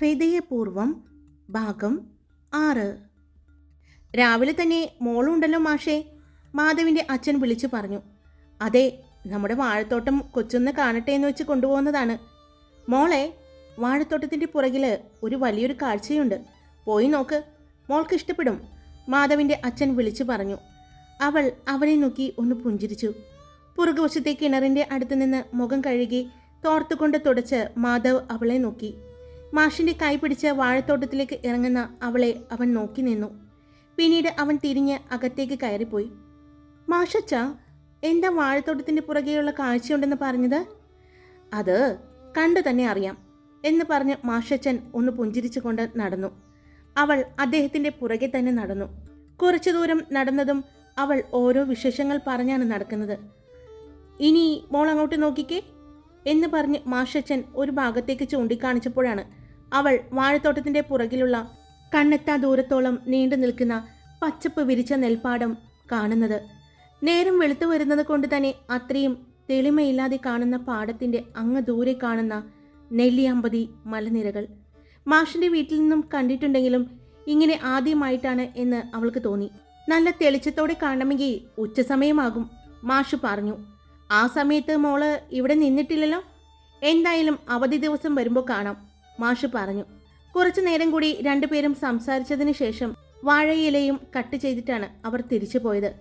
ഹൃദയപൂർവം ഭാഗം ആറ്. രാവിലെ തന്നെ മോളുണ്ടല്ലോ മാഷേ മാധവിന്റെ അച്ഛൻ വിളിച്ചു പറഞ്ഞു. അതെ നമ്മുടെ വാഴത്തോട്ടം കൊച്ചൊന്ന് കാണട്ടെ എന്ന് വെച്ച് കൊണ്ടുപോകുന്നതാണ്. മോളെ വാഴത്തോട്ടത്തിന്റെ പുറകിൽ ഒരു വലിയൊരു കാഴ്ചയുണ്ട്. പോയി നോക്ക് മോൾക്ക് ഇഷ്ടപ്പെടും. മാധവിന്റെ അച്ഛൻ വിളിച്ചു പറഞ്ഞു. അവൾ അവനെ നോക്കി ഒന്ന് പുഞ്ചിരിച്ചു. പുറകുവശത്തെ കിണറിന്റെ അടുത്ത് നിന്ന് മുഖം കഴുകി തോർത്തുകൊണ്ട് തുടച്ച് മാധവ് അവളെ നോക്കി. മാഷിന്റെ കൈ പിടിച്ച് വാഴത്തോട്ടത്തിലേക്ക് ഇറങ്ങുന്ന അവളെ അവൻ നോക്കി നിന്നു. പിന്നീട് അവൻ തിരിഞ്ഞ് അകത്തേക്ക് കയറിപ്പോയി. മാഷച്ച എന്താ വാഴത്തോട്ടത്തിന്റെ പുറകെയുള്ള കാഴ്ചയുണ്ടെന്ന് പറഞ്ഞത്? അത് കണ്ടു തന്നെ അറിയാം എന്ന് പറഞ്ഞ് മാഷച്ചൻ ഒന്ന് പുഞ്ചിരിച്ചുകൊണ്ട് നടന്നു. അവൾ അദ്ദേഹത്തിന്റെ പുറകെ തന്നെ നടന്നു. കുറച്ചു ദൂരം നടന്നതും അവൾ ഓരോ വിശേഷങ്ങൾ പറഞ്ഞാണ് നടക്കുന്നത്. ഇനി മോൾ അങ്ങോട്ട് നോക്കിക്കേ എന്ന് പറഞ്ഞ് മാഷച്ചൻ ഒരു ഭാഗത്തേക്ക് ചൂണ്ടിക്കാണിച്ചപ്പോഴാണ് അവൾ വാഴത്തോട്ടത്തിന്റെ പുറകിലുള്ള കണ്ണെത്താ ദൂരത്തോളം നീണ്ടു നിൽക്കുന്ന പച്ചപ്പ് വിരിച്ച നെൽപ്പാടം കാണുന്നത്. നേരം വെളുത്തു വരുന്നത് കൊണ്ട് തന്നെ അത്രയും തെളിമയില്ലാതെ കാണുന്ന പാടത്തിന്റെ അങ്ങ് ദൂരെ കാണുന്ന നെല്ലിയമ്പതി മലനിരകൾ. മാഷിന്റെ വീട്ടിൽ നിന്നും കണ്ടിട്ടുണ്ടെങ്കിലും ഇങ്ങനെ ആദ്യമായിട്ടാണ് എന്ന് അവൾക്ക് തോന്നി. നല്ല തെളിച്ചത്തോടെ കാണണമെങ്കിൽ ഉച്ചസമയമാകും മാഷ് പറഞ്ഞു. ആ സമയത്ത് മോൾ ഇവിടെ നിന്നിട്ടില്ലല്ലോ? എന്തായാലും അവധി ദിവസം വരുമ്പോൾ കാണാം. മാഷ് പറഞ്ഞു. കുറച്ചു നേരം കൂടി രണ്ടുപേരും സംസാരിച്ചതിന് ശേഷം വാഴയിലയും കട്ട് ചെയ്തിട്ടാണ് അവർ തിരിച്ചു പോയത്.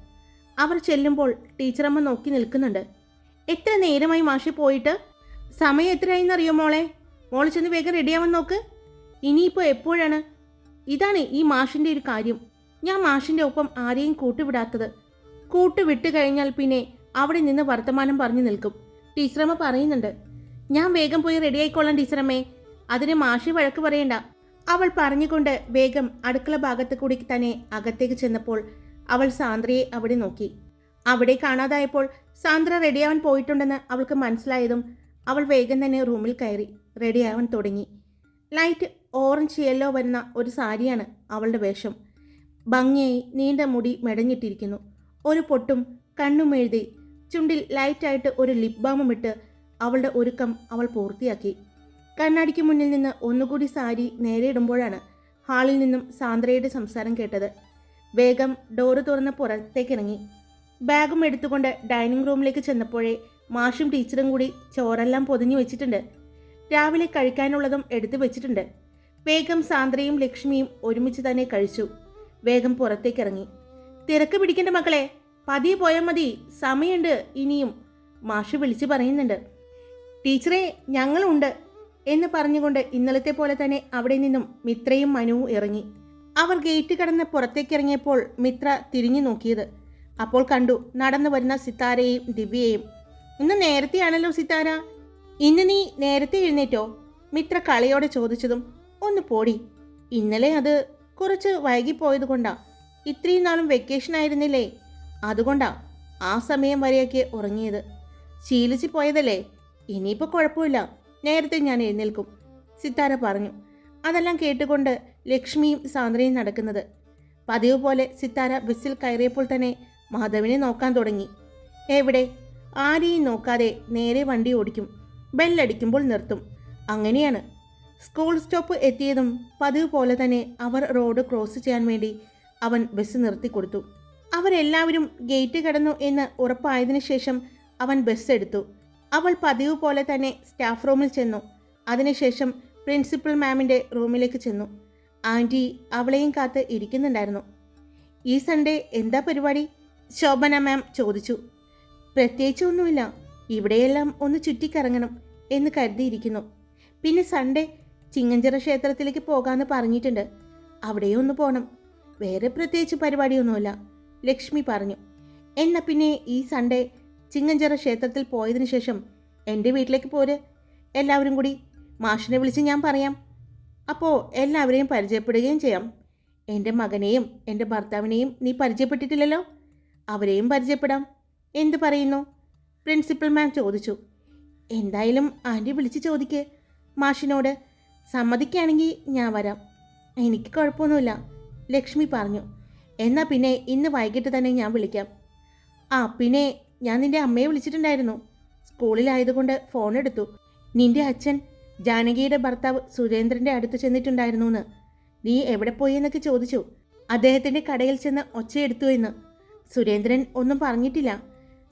അവർ ചെല്ലുമ്പോൾ ടീച്ചറമ്മ നോക്കി നിൽക്കുന്നുണ്ട്. എത്ര നേരമായി മാഷി പോയിട്ട്? സമയം എത്രയായിന്നറിയോ മോളെ? മോൾ ചെന്ന് വേഗം റെഡിയാവാൻ നോക്ക്. ഇനിയിപ്പോൾ എപ്പോഴാണ്? ഇതാണ് ഈ മാഷിന്റെ ഒരു കാര്യം. ഞാൻ മാഷിന്റെ ഒപ്പം ആരെയും കൂട്ടുവിടാത്തത്. കൂട്ടുവിട്ട് കഴിഞ്ഞാൽ പിന്നെ അവിടെ നിന്ന് വർത്തമാനം പറഞ്ഞു നിൽക്കും. ടീച്ചറമ്മ പറയുന്നുണ്ട്. ഞാൻ വേഗം പോയി റെഡി ആയിക്കോളാം ടീച്ചറമ്മേ. അതിന് മാഷി വഴക്ക് പറയണ്ട. അവൾ പറഞ്ഞുകൊണ്ട് വേഗം അടുക്കള ഭാഗത്ത് കൂടി തന്നെ അകത്തേക്ക് ചെന്നപ്പോൾ അവൾ സാന്ദ്രയെ അവിടെ നോക്കി. അവിടെ കാണാതായപ്പോൾ സാന്ദ്ര റെഡിയാവാൻ പോയിട്ടുണ്ടെന്ന് അവൾക്ക് മനസ്സിലായതും അവൾ വേഗം തന്നെ റൂമിൽ കയറി റെഡിയാവാൻ തുടങ്ങി. ലൈറ്റ് ഓറഞ്ച് യെല്ലോ വരുന്ന ഒരു സാരിയാണ് അവളുടെ വേഷം. ഭംഗിയായി നീണ്ട മുടി മെടഞ്ഞിട്ടിരിക്കുന്നു. ഒരു പൊട്ടും കണ്ണും എഴുതി ചുണ്ടിൽ ലൈറ്റായിട്ട് ഒരു ലിപ് ബാമും ഇട്ട് അവളുടെ ഒരുക്കം അവൾ പൂർത്തിയാക്കി. കണ്ണാടിക്ക് മുന്നിൽ നിന്ന് ഒന്നുകൂടി സാരി നേരെ ഇടുമ്പോഴാണ് ഹാളിൽ നിന്നും സാന്ദ്രയുടെ സംസാരം കേട്ടത്. വേഗം ഡോറ് തുറന്ന് പുറത്തേക്കിറങ്ങി ബാഗും എടുത്തുകൊണ്ട് ഡൈനിങ് റൂമിലേക്ക് ചെന്നപ്പോഴേ മാഷും ടീച്ചറും കൂടി ചോറെല്ലാം പൊതിഞ്ഞു വെച്ചിട്ടുണ്ട്. രാവിലെ കഴിക്കാനുള്ളതും എടുത്തു വെച്ചിട്ടുണ്ട്. വേഗം സാന്ദ്രയും ലക്ഷ്മിയും ഒരുമിച്ച് തന്നെ കഴിച്ചു. വേഗം പുറത്തേക്കിറങ്ങി തിരക്ക് പിടിക്കേണ്ട മക്കളെ പതിയെ പോയാൽ മതി സമയമുണ്ട് ഇനിയും മാഷ് വിളിച്ചു പറയുന്നുണ്ട്. ടീച്ചറെ ഞങ്ങളുണ്ട് എന്ന് പറഞ്ഞുകൊണ്ട് ഇന്നലത്തെ പോലെ തന്നെ അവിടെ നിന്നും മിത്രയും മനുവും ഇറങ്ങി. അവർ ഗേറ്റ് കടന്ന് പുറത്തേക്കിറങ്ങിയപ്പോൾ മിത്ര തിരിഞ്ഞു നോക്കിയത്. അപ്പോൾ കണ്ടു നടന്നു വരുന്ന സിത്താരയെയും ദിവ്യയെയും. ഇന്ന് നേരത്തെയാണല്ലോ സിത്താര? ഇന്ന് നീ നേരത്തെ എഴുന്നേറ്റോ? മിത്ര കളിയോടെ ചോദിച്ചതും ഒന്ന് പോടി. ഇന്നലെ അത് കുറച്ച് വൈകിപ്പോയത് കൊണ്ടാ. ഇത്രയും നാളും വെക്കേഷൻ ആയിരുന്നില്ലേ? അതുകൊണ്ടാ ആ സമയം വരെയൊക്കെ ഉറങ്ങിയത്. ശീലിച്ചു പോയതല്ലേ? ഇനിയിപ്പോൾ കുഴപ്പമില്ല. നേരത്തെ ഞാൻ എഴുന്നേൽക്കും സിത്താര പറഞ്ഞു. അതെല്ലാം കേട്ടുകൊണ്ട് ലക്ഷ്മിയും സാന്ദ്രയും നടക്കുന്നത്. പതിവ് പോലെ സിത്താര ബസ്സിൽ കയറിയപ്പോൾ തന്നെ മാധവിനെ നോക്കാൻ തുടങ്ങി. എവിടെ? ആരെയും നോക്കാതെ നേരെ വണ്ടി ഓടിക്കും. ബെല്ലടിക്കുമ്പോൾ നിർത്തും. അങ്ങനെയാണ്. സ്കൂൾ സ്റ്റോപ്പ് എത്തിയതും പതിവ് പോലെ തന്നെ അവർ റോഡ് ക്രോസ് ചെയ്യാൻ വേണ്ടി അവൻ ബസ് നിർത്തി കൊടുത്തു. അവരെല്ലാവരും ഗേറ്റ് കടന്നു എന്ന് ഉറപ്പായതിനു ശേഷം അവൻ ബസ് എടുത്തു. അവൾ പതിവ് പോലെ തന്നെ സ്റ്റാഫ് റൂമിൽ ചെന്നു. അതിനുശേഷം പ്രിൻസിപ്പൽ മാമിന്റെ റൂമിലേക്ക് ചെന്നു. ആന്റി അവളെയും കാത്ത് ഇരിക്കുന്നുണ്ടായിരുന്നു. ഈ സൺഡേ എന്താ പരിപാടി? ശോഭന മാം ചോദിച്ചു. പ്രത്യേകിച്ച് ഒന്നുമില്ല. ഇവിടെയെല്ലാം ഒന്ന് ചുറ്റിക്കറങ്ങണം എന്ന് കരുതിയിരിക്കുന്നു. പിന്നെ സൺഡേ ചിങ്ങഞ്ചിറ ക്ഷേത്രത്തിലേക്ക് പോകാമെന്ന് പറഞ്ഞിട്ടുണ്ട്. അവിടെയും ഒന്ന് പോകണം വേറെ പ്രത്യേകിച്ച് പരിപാടിയൊന്നുമില്ല. ലക്ഷ്മി പറഞ്ഞു. എന്നാൽ പിന്നെ ഈ സൺഡേ ചിങ്ങഞ്ചിറ ക്ഷേത്രത്തിൽ പോയതിനു ശേഷം എന്റെ വീട്ടിലേക്ക് പോര്. എല്ലാവരും കൂടി മാഷിനെ വിളിച്ച് ഞാൻ പറയാം. അപ്പോൾ എല്ലാവരെയും പരിചയപ്പെടുകയും ചെയ്യാം. എന്റെ മകനെയും എന്റെ ഭർത്താവിനെയും നീ പരിചയപ്പെട്ടിട്ടില്ലല്ലോ? അവരെയും പരിചയപ്പെടാം. എന്ത് പറയുന്നു? പ്രിൻസിപ്പൽ മാം ചോദിച്ചു. എന്തായാലും ആന്റി വിളിച്ച് ചോദിക്ക്. മാഷിനോട് സമ്മതിക്കുകയാണെങ്കിൽ ഞാൻ വരാം. എനിക്ക് കുഴപ്പമൊന്നുമില്ല ലക്ഷ്മി പറഞ്ഞു. എന്നാൽ പിന്നെ ഇന്ന് വൈകിട്ട് തന്നെ ഞാൻ വിളിക്കാം. ആ പിന്നെ ഞാൻ നിന്റെ അമ്മയെ വിളിച്ചിട്ടുണ്ടായിരുന്നു. സ്കൂളിലായതുകൊണ്ട് ഫോൺ എടുത്തു. നിന്റെ അച്ഛൻ ജാനകിയുടെ ഭർത്താവ് സുരേന്ദ്രന്റെ അടുത്ത് ചെന്നിട്ടുണ്ടായിരുന്നു എന്ന് നീ എവിടെ പോയി എന്നൊക്കെ ചോദിച്ചു. അദ്ദേഹത്തിന്റെ കടയിൽ ചെന്ന് ഒച്ചയെടുത്തു എന്ന്. സുരേന്ദ്രൻ ഒന്നും പറഞ്ഞിട്ടില്ല.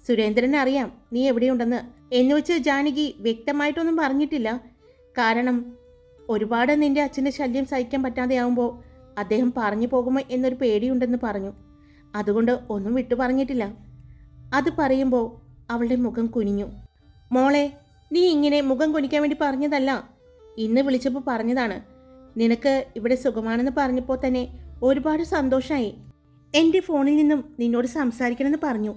സുരേന്ദ്രൻ അറിയാം നീ എവിടെയുണ്ടെന്ന്. എന്ന് വെച്ച് ജാനകി വ്യക്തമായിട്ടൊന്നും പറഞ്ഞിട്ടില്ല. കാരണം ഒരുപാട് നിന്റെ അച്ഛന്റെ ശല്യം സഹിക്കാൻ പറ്റാതെയാവുമ്പോൾ അദ്ദേഹം പറഞ്ഞു പോകുമോ എന്നൊരു പേടിയുണ്ടെന്ന് പറഞ്ഞു. അതുകൊണ്ട് ഒന്നും വിട്ടു പറഞ്ഞിട്ടില്ല. അത് പറയുമ്പോൾ അവളുടെ മുഖം കുനിഞ്ഞു. മോളെ നീ ഇങ്ങനെ മുഖം കുനിക്കാൻ വേണ്ടി പറഞ്ഞതല്ല. ഇന്ന് വിളിച്ചപ്പോൾ പറഞ്ഞതാണ്. നിനക്ക് ഇവിടെ സുഖമാണെന്ന് പറഞ്ഞപ്പോൾ തന്നെ ഒരുപാട് സന്തോഷമായി എന്റെ ഫോണിൽ നിന്നും നിന്നോട് സംസാരിക്കണമെന്ന് പറഞ്ഞു.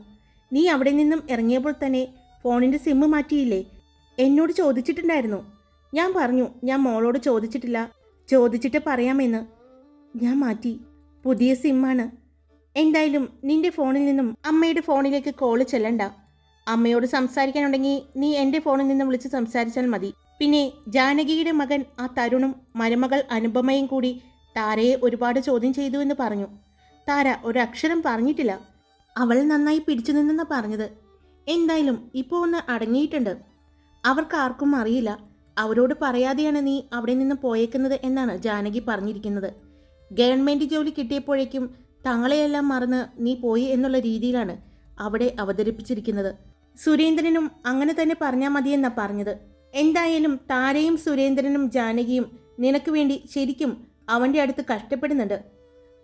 നീ അവിടെ നിന്നും ഇറങ്ങിയപ്പോൾ തന്നെ ഫോണിന്റെ സിമ്മ് മാറ്റിയില്ലേ? എന്നോട് ചോദിച്ചിട്ടുണ്ടായിരുന്നു. ഞാൻ പറഞ്ഞു ഞാൻ മോളോട് ചോദിച്ചിട്ടില്ല. ചോദിച്ചിട്ട് പറയാമെന്ന്. ഞാൻ മാറ്റി. പുതിയ സിമ്മാണ് എന്തായാലും നിന്റെ ഫോണിൽ നിന്നും അമ്മയുടെ ഫോണിലേക്ക് കോൾ ചെല്ലണ്ട. അമ്മയോട് സംസാരിക്കാനുണ്ടെങ്കിൽ നീ എന്റെ ഫോണിൽ നിന്നും വിളിച്ച് സംസാരിച്ചാൽ മതി. പിന്നെ ജാനകിയുടെ മകൻ ആ തരുണും മരുമകൾ അനുപമയും കൂടി താരയെ ഒരുപാട് ചോദ്യം ചെയ്തു എന്ന് പറഞ്ഞു. താര ഒരക്ഷരം പറഞ്ഞിട്ടില്ല. അവൾ നന്നായി പിടിച്ചു നിന്നെന്ന് പറഞ്ഞത്. എന്തായാലും ഇപ്പോൾ ഒന്ന് അടങ്ങിയിട്ടുണ്ട്. അവർക്ക് ആർക്കും അറിയില്ല. അവരോട് പറയാതെയാണ് നീ അവിടെ നിന്ന് പോയേക്കുന്നത് എന്നാണ് ജാനകി പറഞ്ഞിരിക്കുന്നത്. ഗവൺമെന്റ് ജോലി കിട്ടിയപ്പോഴേക്കും തങ്ങളെയെല്ലാം മറന്ന് നീ പോയി എന്നുള്ള രീതിയിലാണ് അവിടെ അവതരിപ്പിച്ചിരിക്കുന്നത്. സുരേന്ദ്രനും അങ്ങനെ തന്നെ പറഞ്ഞാൽ മതിയെന്നാ പറഞ്ഞത്. എന്തായാലും താരയും സുരേന്ദ്രനും ജാനകിയും നിനക്ക് വേണ്ടി ശരിക്കും അവന്റെ അടുത്ത് കഷ്ടപ്പെടുന്നുണ്ട്.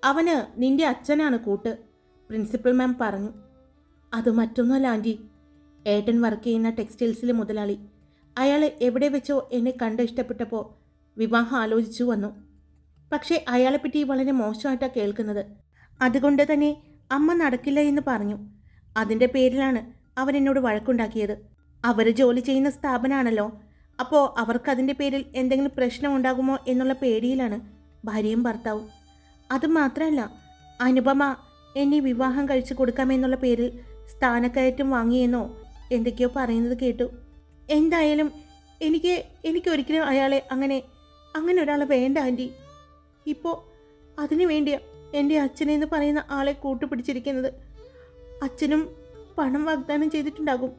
അവന് നിന്റെ അച്ഛനാണ് കൂട്ട് പ്രിൻസിപ്പൽ മാം പറഞ്ഞു. അത് മറ്റൊന്നുമല്ല ആന്റി ഏട്ടൻ വർക്ക് ചെയ്യുന്ന ടെക്സ്റ്റൈൽസിലെ മുതലാളി. അയാൾ എവിടെ വെച്ചോ എന്നെ കണ്ട് ഇഷ്ടപ്പെട്ടപ്പോൾ വിവാഹം ആലോചിച്ചു വന്നു. പക്ഷേ അയാളെപ്പറ്റി വളരെ മോശമായിട്ടാണ് കേൾക്കുന്നത്. അതുകൊണ്ട് തന്നെ അമ്മ നടക്കില്ല എന്ന് പറഞ്ഞു. അതിന്റെ പേരിലാണ് അവരെന്നോട് വഴക്കുണ്ടാക്കിയത്. അവർ ജോലി ചെയ്യുന്ന സ്ഥാപനമാണല്ലോ അപ്പോൾ അവർക്ക് അതിന്റെ പേരിൽ എന്തെങ്കിലും പ്രശ്നം ഉണ്ടാകുമോ എന്നുള്ള പേടിയിലാണ് ഭാര്യയും ഭർത്താവും. അത് മാത്രമല്ല അനുപമ എന്നെ വിവാഹം കഴിച്ചു കൊടുക്കാമെന്നുള്ള പേരിൽ സ്ഥാനക്കയറ്റം വാങ്ങിയെന്നോ എന്തൊക്കെയോ പറയുന്നത് കേട്ടു. എന്തായാലും എനിക്ക് എനിക്കൊരിക്കലും അയാളെ അങ്ങനെ അങ്ങനെ ഒരാളെ വേണ്ട ആന്റി ഇപ്പോൾ അതിനു വേണ്ടിയാ എന്റെ അച്ഛനെന്ന് പറയുന്ന ആളെ കൂട്ടുപിടിച്ചിരിക്കുന്നത്. അച്ഛനും പണം വാഗ്ദാനം ചെയ്തിട്ടുണ്ടാകും.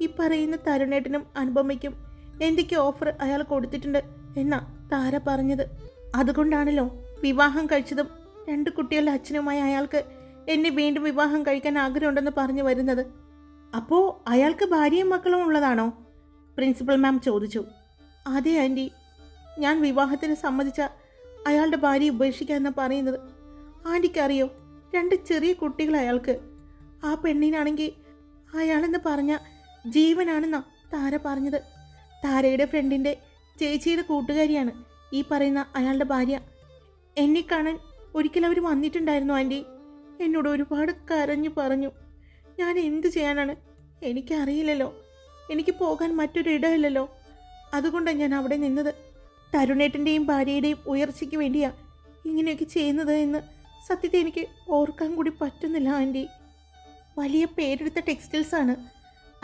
ഈ പറയുന്ന തരുണേട്ടനും അനുപമയ്ക്കും എന്തൊക്കെ ഓഫർ അയാൾ കൊടുത്തിട്ടുണ്ട് എന്നാ താര പറഞ്ഞത്. അതുകൊണ്ടാണല്ലോ വിവാഹം കഴിച്ചതും രണ്ട് കുട്ടികളുടെ അച്ഛനുമായി അയാൾക്ക് എന്നെ വീണ്ടും വിവാഹം കഴിക്കാൻ ആഗ്രഹമുണ്ടെന്ന് പറഞ്ഞു വരുന്നത്. അപ്പോൾ അയാൾക്ക് ഭാര്യയും മക്കളും ഉള്ളതാണോ? പ്രിൻസിപ്പൽ മാം ചോദിച്ചു. അതെ ആന്റി. ഞാൻ വിവാഹത്തിന് സമ്മതിച്ച അയാളുടെ ഭാര്യ ഉപേക്ഷിക്കാമെന്ന് പറയുന്നത്. ആന്റിക്കറിയോ? രണ്ട് ചെറിയ കുട്ടികൾ അയാൾക്ക്. ആ പെണ്ണിനാണെങ്കിൽ അയാളെന്ന് പറഞ്ഞ ജീവനാണെന്നാ താര പറഞ്ഞത്. താരയുടെ ഫ്രണ്ടിന്റെ ചേച്ചിയുടെ കൂട്ടുകാരിയാണ് ഈ പറയുന്ന അയാളുടെ ഭാര്യ. എന്നെ കാണാൻ ഒരിക്കൽ അവർ വന്നിട്ടുണ്ടായിരുന്നു ആന്റി. എന്നോട് ഒരുപാട് കരഞ്ഞു പറഞ്ഞു. ഞാൻ എന്ത് ചെയ്യാനാണ്? എനിക്കറിയില്ലല്ലോ. എനിക്ക് പോകാൻ മറ്റൊരു ഇടമില്ലല്ലോ. അതുകൊണ്ടാണ് ഞാൻ അവിടെ നിന്നത്. തരുണേട്ടന്റെയും ഭാര്യയുടെയും ഉയർച്ചയ്ക്ക് വേണ്ടിയാ ഇങ്ങനെയൊക്കെ ചെയ്യുന്നത് എന്ന് സത്യത്തെ എനിക്ക് ഓർക്കാൻ കൂടി പറ്റുന്നില്ല ആന്റി. വലിയ പേരെടുത്ത ടെക്സ്റ്റൈൽസാണ്.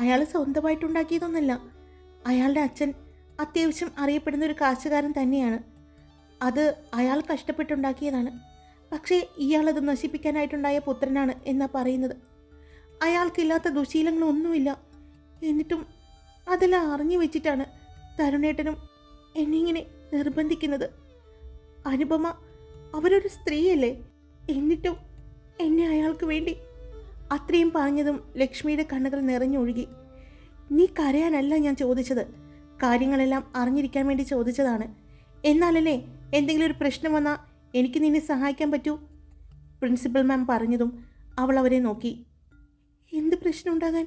അയാൾ സ്വന്തമായിട്ടുണ്ടാക്കിയതൊന്നുമല്ല അയാളുടെ അച്ഛൻ അത്യാവശ്യം അറിയപ്പെടുന്ന ഒരു കാശുകാരൻ തന്നെയാണ്. അത് അയാൾ കഷ്ടപ്പെട്ടുണ്ടാക്കിയതാണ്. പക്ഷേ ഇയാളത് നശിപ്പിക്കാനായിട്ടുണ്ടായ പുത്രനാണ് എന്നാ പറയുന്നത്. അയാൾക്കില്ലാത്ത ദുശീലങ്ങളൊന്നുമില്ല. എന്നിട്ടും അതെല്ലാം അറിഞ്ഞു വെച്ചിട്ടാണ് തരുണേട്ടനും എന്നിങ്ങനെ നിർബന്ധിക്കുന്നത്. അനുപമ അവരൊരു സ്ത്രീയല്ലേ? എന്നിട്ടും എന്നെ അയാൾക്ക് വേണ്ടി അത്രയും പറഞ്ഞതും ലക്ഷ്മിയുടെ കണ്ണുകൾ നിറഞ്ഞൊഴുകി. നീ കരയാനല്ല ഞാൻ ചോദിച്ചത്. കാര്യങ്ങളെല്ലാം അറിഞ്ഞിരിക്കാൻ വേണ്ടി ചോദിച്ചതാണ്. എന്നാലല്ലേ എന്തെങ്കിലും ഒരു പ്രശ്നം വന്നാൽ എനിക്ക് നിന്നെ സഹായിക്കാൻ പറ്റൂ? പ്രിൻസിപ്പൽ മാം പറഞ്ഞതും അവൾ അവരെ നോക്കി. എന്ത് പ്രശ്നം ഉണ്ടാകാൻ?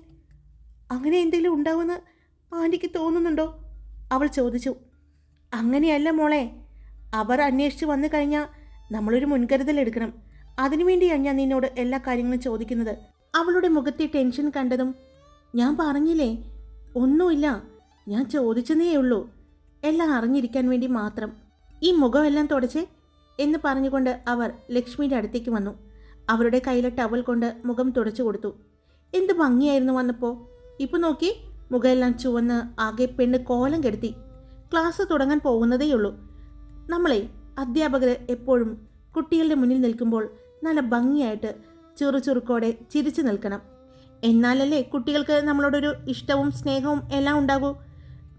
അങ്ങനെ എന്തെങ്കിലും ഉണ്ടാവുമെന്ന് ആന്റിക്ക് തോന്നുന്നുണ്ടോ? അവൾ ചോദിച്ചു. അങ്ങനെയല്ല മോളെ. അവർ അന്വേഷിച്ച് വന്നു കഴിഞ്ഞാൽ നമ്മളൊരു മുൻകരുതൽ എടുക്കണം അതിനുവേണ്ടിയാണ് ഞാൻ നിന്നോട് എല്ലാ കാര്യങ്ങളും ചോദിക്കുന്നത്. അവളുടെ മുഖത്തെ ടെൻഷൻ കണ്ടതും ഞാൻ പറഞ്ഞില്ലേ ഒന്നുമില്ല ഞാൻ ചോദിച്ചതേ ഉള്ളൂ. എല്ലാം അറിഞ്ഞിരിക്കാൻ വേണ്ടി മാത്രം. ഈ മുഖമെല്ലാം തുടച്ച് എന്ന് പറഞ്ഞുകൊണ്ട് അവർ ലക്ഷ്മിയുടെ അടുത്തേക്ക് വന്നു. അവരുടെ കയ്യിലെ ടവൽ കൊണ്ട് മുഖം തുടച്ചു കൊടുത്തു. എന്ത് ഭംഗിയായിരുന്നു വന്നപ്പോൾ ഇപ്പോൾ നോക്കി മുഖമെല്ലാം ചുവന്ന് ആകെ പെണ്ണ് കോലം കെടുത്തി. ക്ലാസ് തുടങ്ങാൻ പോകുന്നതേയുള്ളൂ. നമ്മളെ അധ്യാപകർ എപ്പോഴും കുട്ടികളുടെ മുന്നിൽ നിൽക്കുമ്പോൾ നല്ല ഭംഗിയായിട്ട് ചുറുചുറുക്കോടെ ചിരിച്ചു നിൽക്കണം. എന്നാലല്ലേ കുട്ടികൾക്ക് നമ്മളോടൊരു ഇഷ്ടവും സ്നേഹവും എല്ലാം ഉണ്ടാകൂ?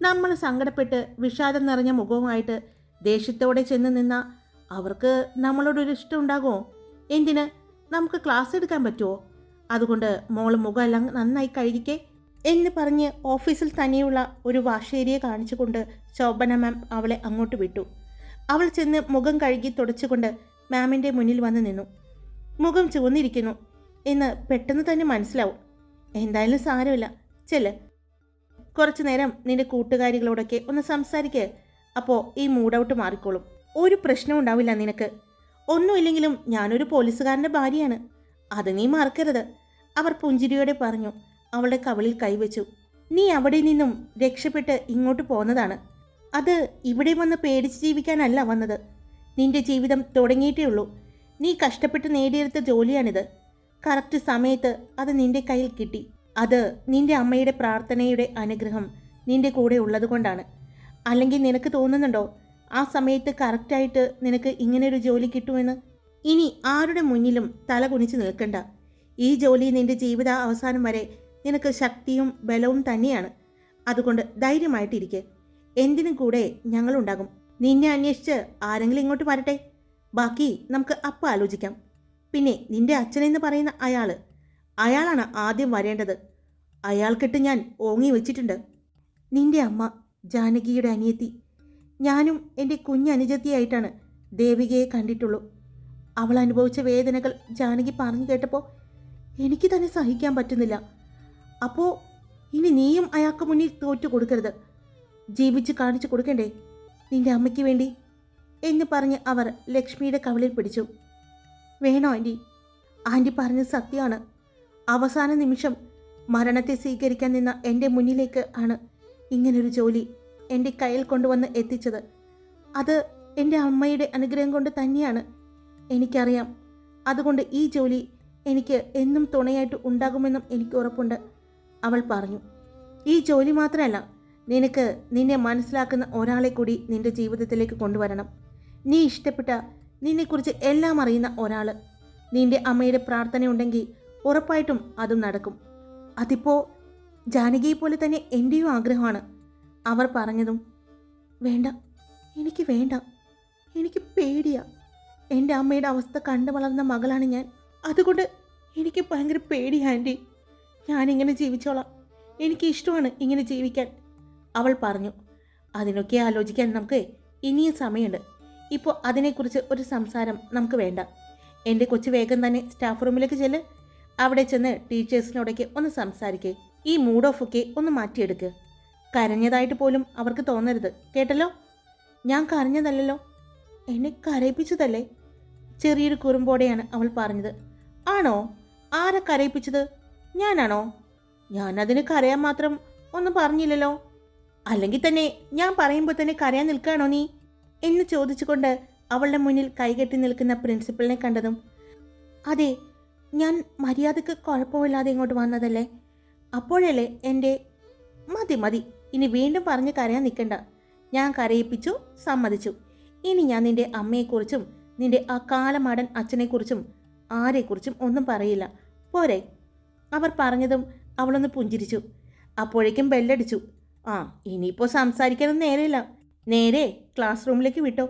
നമ്മൾ സങ്കടപ്പെട്ട് വിഷാദം നിറഞ്ഞ മുഖവുമായിട്ട് ദേഷ്യത്തോടെ ചെന്ന് നിന്ന അവർക്ക് നമ്മളോടൊരു ഇഷ്ടം ഉണ്ടാകുമോ? എന്തിന്? നമുക്ക് ക്ലാസ് എടുക്കാൻ പറ്റുമോ? അതുകൊണ്ട് മോൾ മുഖമെല്ലാം നന്നായി കഴുകിക്കേ എന്ന് പറഞ്ഞ് ഓഫീസിൽ തന്നെയുള്ള ഒരു വാഷേരിയെ കാണിച്ചുകൊണ്ട് ശോഭന മാം അവളെ അങ്ങോട്ട് വിട്ടു. അവൾ ചെന്ന് മുഖം കഴുകി തുടച്ചുകൊണ്ട് മാമിന്റെ മുന്നിൽ വന്ന് നിന്നു. മുഖം ചുവന്നിരിക്കുന്നു എന്ന് പെട്ടെന്ന് തന്നെ മനസ്സിലാവും. എന്തായാലും സാരമില്ല. ചെല്ല്. കുറച്ചു നേരം നിന്റെ കൂട്ടുകാരികളോടൊക്കെ ഒന്ന് സംസാരിക്കുക അപ്പോൾ ഈ മൂഡൌട്ട് മാറിക്കോളും. ഒരു പ്രശ്നം ഉണ്ടാവില്ല നിനക്ക്. ഒന്നുമില്ലെങ്കിലും ഞാനൊരു പോലീസുകാരന്റെ ഭാര്യയാണ്. അത് നീ മറക്കരുത്. അവർ പുഞ്ചിരിയോടെ പറഞ്ഞു. അവളുടെ കവിളിൽ കൈവച്ചു നീ അവിടെ നിന്നും രക്ഷപ്പെട്ട് ഇങ്ങോട്ട് പോന്നതാണ്. അത് ഇവിടെ വന്ന് പേടിച്ച് ജീവിക്കാനല്ല വന്നത്. നിന്റെ ജീവിതം തുടങ്ങിയിട്ടേ ഉള്ളൂ. നീ കഷ്ടപ്പെട്ട് നേടിയെടുത്ത ജോലിയാണിത്. കറക്റ്റ് സമയത്ത് അത് നിന്റെ കയ്യിൽ കിട്ടി. അത് നിന്റെ അമ്മയുടെ പ്രാർത്ഥനയുടെ അനുഗ്രഹം നിന്റെ കൂടെ ഉള്ളതുകൊണ്ടാണ് അല്ലെങ്കിൽ നിനക്ക് തോന്നുന്നുണ്ടോ ആ സമയത്ത് കറക്റ്റായിട്ട് നിനക്ക് ഇങ്ങനൊരു ജോലി കിട്ടുമെന്ന്? ഇനി ആരുടെ മുന്നിലും തല കുനിച്ച് നിൽക്കണ്ട. ഈ ജോലി നിന്റെ ജീവിത അവസാനം വരെ നിനക്ക് ശക്തിയും ബലവും തന്നെയാണ്. അതുകൊണ്ട് ധൈര്യമായിട്ടിരിക്കെ. എന്തിനും കൂടെ ഞങ്ങളുണ്ടാകും. നിന്നെ അന്വേഷിച്ച് ആരെങ്കിലും ഇങ്ങോട്ട് വരട്ടെ. ബാക്കി നമുക്ക് അപ്പ ആലോചിക്കാം. പിന്നെ നിന്റെ അച്ഛനെന്ന് പറയുന്ന അയാൾ അയാളാണ് ആദ്യം വരേണ്ടത്. അയാൾക്കിട്ട് ഞാൻ ഓങ്ങി വെച്ചിട്ടുണ്ട്. നിന്റെ അമ്മ ജാനകിയുടെ അനിയത്തി. ഞാനും എന്റെ കുഞ്ഞനുജത്തിയായിട്ടാണ് ദേവികയെ കണ്ടിട്ടുള്ളൂ. അവൾ അനുഭവിച്ച വേദനകൾ ജാനകി പറഞ്ഞു കേട്ടപ്പോൾ എനിക്ക് തന്നെ സഹിക്കാൻ പറ്റുന്നില്ല. അപ്പോൾ ഇനി നീയും അയാൾക്ക് മുന്നിൽ തോറ്റു കൊടുക്കരുത്. ജീവിച്ച് കാണിച്ചു കൊടുക്കണ്ടേ? നിന്റെ അമ്മയ്ക്ക് വേണ്ടി എന്ന് പറഞ്ഞ് അവർ ലക്ഷ്മിയുടെ കവിളിൽ പിടിച്ചു. വേണോ ആന്റി ആന്റി പറഞ്ഞത് സത്യമാണ്. അവസാന നിമിഷം മരണത്തെ സ്വീകരിക്കാൻ നിന്ന എന്റെ മുന്നിലേക്ക് ആണ് ഇങ്ങനൊരു ജോലി എന്റെ കയ്യിൽ കൊണ്ടുവന്ന് എത്തിച്ചത്. അത് എന്റെ അമ്മയുടെ അനുഗ്രഹം കൊണ്ട് തന്നെയാണ്. എനിക്കറിയാം. അതുകൊണ്ട് ഈ ജോലി എനിക്ക് എന്നും തുണയായിട്ട് ഉണ്ടാകുമെന്നും എനിക്ക് ഉറപ്പുണ്ട് അവൾ പറഞ്ഞു. ഈ ജോലി മാത്രമല്ല നിനക്ക് നിന്നെ മനസ്സിലാക്കുന്ന ഒരാളെ കൂടി നിന്റെ ജീവിതത്തിലേക്ക് കൊണ്ടുവരണം. നീ ഇഷ്ടപ്പെട്ട നിന്നെക്കുറിച്ച് എല്ലാം അറിയുന്ന ഒരാൾ നിന്റെ അമ്മയുടെ പ്രാർത്ഥനയുണ്ടെങ്കിൽ ഉറപ്പായിട്ടും അതും നടക്കും. അതിപ്പോൾ ജാനകിയെ പോലെ തന്നെ എന്റെയും ആഗ്രഹമാണ്. അവർ പറഞ്ഞതും വേണ്ട എനിക്ക് വേണ്ട എനിക്ക് പേടിയാ. എന്റെ അമ്മയുടെ അവസ്ഥ കണ്ടു വളർന്ന മകളാണ് ഞാൻ. അതുകൊണ്ട് എനിക്ക് ഭയങ്കര പേടി ആന്റി ഞാനിങ്ങനെ ജീവിച്ചോളാം. എനിക്ക് ഇഷ്ടമാണ് ഇങ്ങനെ ജീവിക്കാൻ. അവൾ പറഞ്ഞു. അതിനൊക്കെ ആലോചിക്കാൻ നമുക്ക് ഇനിയും സമയമുണ്ട്. ഇപ്പോൾ അതിനെക്കുറിച്ച് ഒരു സംസാരം നമുക്ക് വേണ്ട. എന്റെ കൊച്ചു വേഗം തന്നെ സ്റ്റാഫ് റൂമിലേക്ക് ചെല്ല്. അവിടെ ചെന്ന് ടീച്ചേഴ്സിനോടൊക്കെ ഒന്ന് സംസാരിക്കേ. ഈ മൂഡ് ഓഫ് ഒക്കെ ഒന്ന് മാറ്റിയെടുക്ക്. കരഞ്ഞതായിട്ട് പോലും അവർക്ക് തോന്നരുത്. കേട്ടല്ലോ? ഞാൻ കരഞ്ഞതല്ലല്ലോ. എന്നെ കരയിപ്പിച്ചതല്ലേ? ചെറിയൊരു കുറുമ്പോടെയാണ് അവൾ പറഞ്ഞത്. ആണോ? ആരെ കരയിപ്പിച്ചത്? ഞാനാണോ? ഞാനതിന് കരയാൻ മാത്രം ഒന്നും പറഞ്ഞില്ലല്ലോ. അല്ലെങ്കിൽ തന്നെ ഞാൻ പറയുമ്പോൾ തന്നെ കരയാൻ നിൽക്കുകയാണോ നീ? എന്ന് ചോദിച്ചുകൊണ്ട് അവളുടെ മുന്നിൽ കൈകെട്ടി നിൽക്കുന്ന പ്രിൻസിപ്പളിനെ കണ്ടതും അതെ ഞാൻ മര്യാദയ്ക്ക് കുഴപ്പമില്ലാതെ ഇങ്ങോട്ട് വന്നതല്ലേ? അപ്പോഴല്ലേ എന്റെ മതി മതി ഇനി വീണ്ടും പറഞ്ഞ് കരയാൻ നിൽക്കണ്ട. ഞാൻ കരയിപ്പിച്ചു സമ്മതിച്ചു. ഇനി ഞാൻ നിന്റെ അമ്മയെക്കുറിച്ചും നിന്റെ ആ കാലമാടൻ അച്ഛനെക്കുറിച്ചും ആരെക്കുറിച്ചും ഒന്നും പറയില്ല. പോരെ. അവർ പറഞ്ഞതും അവളൊന്ന് പുഞ്ചിരിച്ചു. അപ്പോഴേക്കും ബെല്ലടിച്ചു. ആ ഇനിയിപ്പോൾ സംസാരിക്കാനൊന്നും നേരെയില്ല നേരെ ക്ലാസ് റൂമിലേക്ക് വിട്ടോ.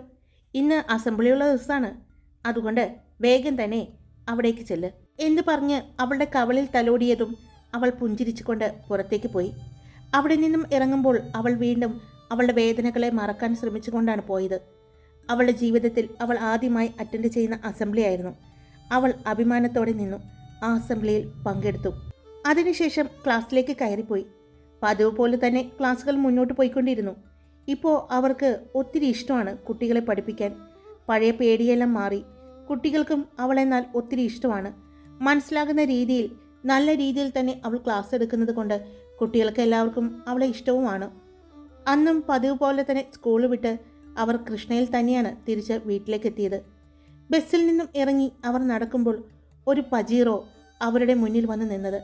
ഇന്ന് അസംബ്ലിയുള്ള ദിവസമാണ് അതുകൊണ്ട് വേഗം തന്നെ അവിടേക്ക് ചെല്ല്. എന്ന് പറഞ്ഞ് അവളുടെ കവളിൽ തലോടിയതും അവൾ പുഞ്ചിരിച്ചുകൊണ്ട് പുറത്തേക്ക് പോയി. അവിടെ നിന്നും ഇറങ്ങുമ്പോൾ അവൾ വീണ്ടും അവളുടെ വേദനകളെ മറക്കാൻ ശ്രമിച്ചുകൊണ്ടാണ് പോയത്. അവളുടെ ജീവിതത്തിൽ അവൾ ആദ്യമായി അറ്റൻഡ് ചെയ്യുന്ന അസംബ്ലി ആയിരുന്നു. അവൾ അഭിമാനത്തോടെ നിന്നു. ആ അസംബ്ലിയിൽ പങ്കെടുത്തു. അതിനുശേഷം ക്ലാസ്സിലേക്ക് കയറിപ്പോയി. പതിവ് പോലെ തന്നെ ക്ലാസ്സുകൾ മുന്നോട്ട് പോയിക്കൊണ്ടിരുന്നു. ഇപ്പോൾ അവർക്ക് ഒത്തിരി ഇഷ്ടമാണ് കുട്ടികളെ പഠിപ്പിക്കാൻ. പഴയ പേടിയെല്ലാം മാറി. കുട്ടികൾക്കും അവളെന്നാൽ ഒത്തിരി ഇഷ്ടമാണ്. മനസ്സിലാകുന്ന രീതിയിൽ നല്ല രീതിയിൽ തന്നെ അവൾ ക്ലാസ് എടുക്കുന്നത് കൊണ്ട് കുട്ടികൾക്ക് എല്ലാവർക്കും അവളെ ഇഷ്ടവുമാണ്. അന്നും പതിവ് പോലെ തന്നെ സ്കൂൾ വിട്ട് അവർ കൃഷ്ണയിൽ തന്നെയാണ് തിരിച്ച് വീട്ടിലേക്ക് എത്തിയത്. ബസ്സിൽ നിന്നും ഇറങ്ങി അവർ നടക്കുമ്പോൾ ഒരു പജീറോ അവരുടെ മുന്നിൽ വന്ന് നിന്നത്.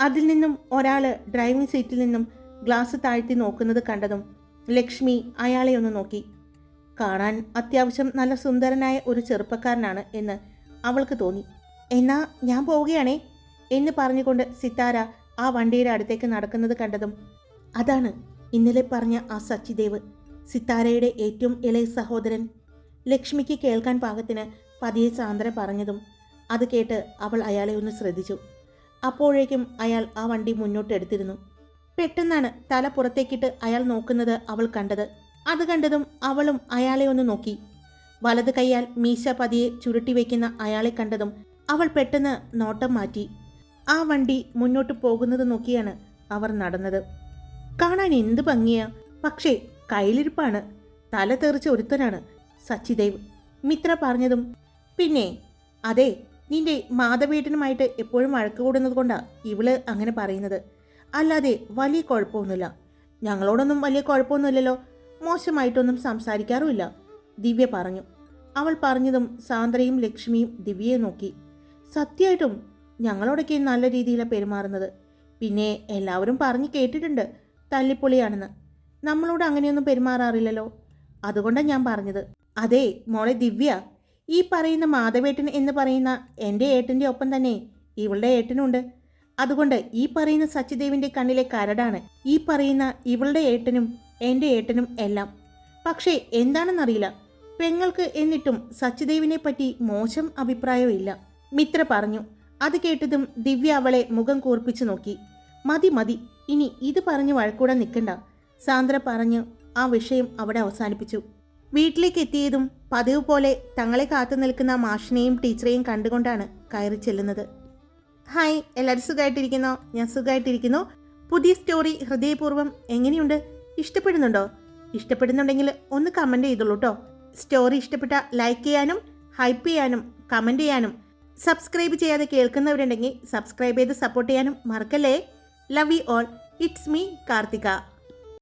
അതിൽ നിന്നും ഒരാൾ ഡ്രൈവിംഗ് സീറ്റിൽ നിന്നും ഗ്ലാസ് താഴ്ത്തി നോക്കുന്നത് കണ്ടതും ലക്ഷ്മി അയാളെ ഒന്ന് നോക്കി. കാണാൻ അത്യാവശ്യം നല്ല സുന്ദരനായ ഒരു ചെറുപ്പക്കാരനാണ് എന്ന് അവൾക്ക് തോന്നി. എന്നാ ഞാൻ പോവുകയാണേ എന്ന് പറഞ്ഞുകൊണ്ട് സിത്താര ആ വണ്ടിയുടെ അടുത്തേക്ക് നടക്കുന്നത് കണ്ടതും അതാണ് ഇന്നലെ പറഞ്ഞ ആ സച്ചിദേവ് സിത്താരയുടെ ഏറ്റവും ഇളയ സഹോദരൻ. ലക്ഷ്മിക്ക് കേൾക്കാൻ പാകത്തിന് പതിയെ സാന്ദ്ര പറഞ്ഞതും അത് കേട്ട് അവൾ അയാളെ ഒന്ന് ശ്രദ്ധിച്ചു. അപ്പോഴേക്കും അയാൾ ആ വണ്ടി മുന്നോട്ട് എടുത്തിരുന്നു. പെട്ടെന്നാണ് തല പുറത്തേക്കിട്ട് അയാൾ നോക്കുന്നത് അവൾ കണ്ടത്. അത് കണ്ടതും അവളും അയാളെ ഒന്ന് നോക്കി. വലത് കൈയാൽ മീശ പതിയെ ചുരുട്ടി വയ്ക്കുന്ന അയാളെ കണ്ടതും അവൾ പെട്ടെന്ന് നോട്ടം മാറ്റി. ആ വണ്ടി മുന്നോട്ട് പോകുന്നത് നോക്കിയാണ് അവർ നടന്നത്. കാണാൻ എന്ത് ഭംഗിയാ. പക്ഷേ കയ്യിലിരിപ്പാണ്. തല തെറിച്ച ഒരുത്തനാണ് സച്ചിദേവ്. മിത്ര പറഞ്ഞതും പിന്നെ അതെ നിന്റെ മാധവേട്ടനുമായിട്ട് എപ്പോഴും വഴക്ക് കൂടുന്നത് കൊണ്ടാ ഇവൾ അങ്ങനെ പറയുന്നത്. അല്ലാതെ വലിയ കുഴപ്പമൊന്നുമില്ല. ഞങ്ങളോടൊന്നും വലിയ കുഴപ്പമൊന്നുമില്ലല്ലോ. മോശമായിട്ടൊന്നും സംസാരിക്കാറുമില്ല. ദിവ്യ പറഞ്ഞു. അവൾ പറഞ്ഞതും സാന്ദ്രയും ലക്ഷ്മിയും ദിവ്യയെ നോക്കി. സത്യമായിട്ടും ഞങ്ങളോടൊക്കെ നല്ല രീതിയിലാണ് പെരുമാറുന്നത്. പിന്നെ എല്ലാവരും പറഞ്ഞു കേട്ടിട്ടുണ്ട് തല്ലിപ്പൊളിയാണെന്ന്. നമ്മളോട് അങ്ങനെയൊന്നും പെരുമാറാറില്ലല്ലോ. അതുകൊണ്ടാണ് ഞാൻ പറഞ്ഞത്. അതെ മോളെ ദിവ്യ ഈ പറയുന്ന മാധവേട്ടൻ എന്ന് പറയുന്ന എന്റെ ഏട്ടന്റെ ഒപ്പം തന്നെ ഇവളുടെ ഏട്ടനുണ്ട്. അതുകൊണ്ട് ഈ പറയുന്ന സച്ചിദേവിന്റെ കണ്ണിലെ കരടാണ്. ഈ പറയുന്ന ഇവളുടെ ഏട്ടനും എന്റെ ഏട്ടനും എല്ലാം. പക്ഷേ എന്താണെന്നറിയില്ല. പെങ്ങൾക്ക് എന്നിട്ടും സച്ചിദേവിനെ പറ്റി മോശം അഭിപ്രായമില്ല മിത്ര പറഞ്ഞു. അത് കേട്ടതും ദിവ്യ അവളെ മുഖം കൂർപ്പിച്ചു നോക്കി. മതി മതി. ഇനി ഇത് പറഞ്ഞ് വഴക്കൂടെ നിൽക്കണ്ട. സാന്ദ്ര പറഞ്ഞു. ആ വിഷയം അവിടെ അവസാനിപ്പിച്ചു. വീട്ടിലേക്ക് എത്തിയതും പതിവ് പോലെ തങ്ങളെ കാത്തു നിൽക്കുന്ന മാഷിനെയും ടീച്ചറെയും കണ്ടുകൊണ്ടാണ് കയറി ചെല്ലുന്നത്. ഹായ് എല്ലാവരും സുഖമായിട്ടിരിക്കുന്നോ ഞാൻ സുഖമായിട്ടിരിക്കുന്നു പുതിയ സ്റ്റോറി ഹൃദയപൂർവം എങ്ങനെയുണ്ട്? ഇഷ്ടപ്പെടുന്നുണ്ടോ? ഇഷ്ടപ്പെടുന്നുണ്ടെങ്കിൽ ഒന്ന് കമന്റ് ചെയ്തോളൂ കേട്ടോ സ്റ്റോറി ഇഷ്ടപ്പെട്ട ലൈക്ക് ചെയ്യാനും ഹൈപ്പ് ചെയ്യാനും കമന്റ് ചെയ്യാനും. സബ്സ്ക്രൈബ് ചെയ്യാതെ കേൾക്കുന്നവരുണ്ടെങ്കിൽ സബ്സ്ക്രൈബ് ചെയ്ത് സപ്പോർട്ട് ചെയ്യാനും മറക്കല്ലേ? Love you all it's me Karthika.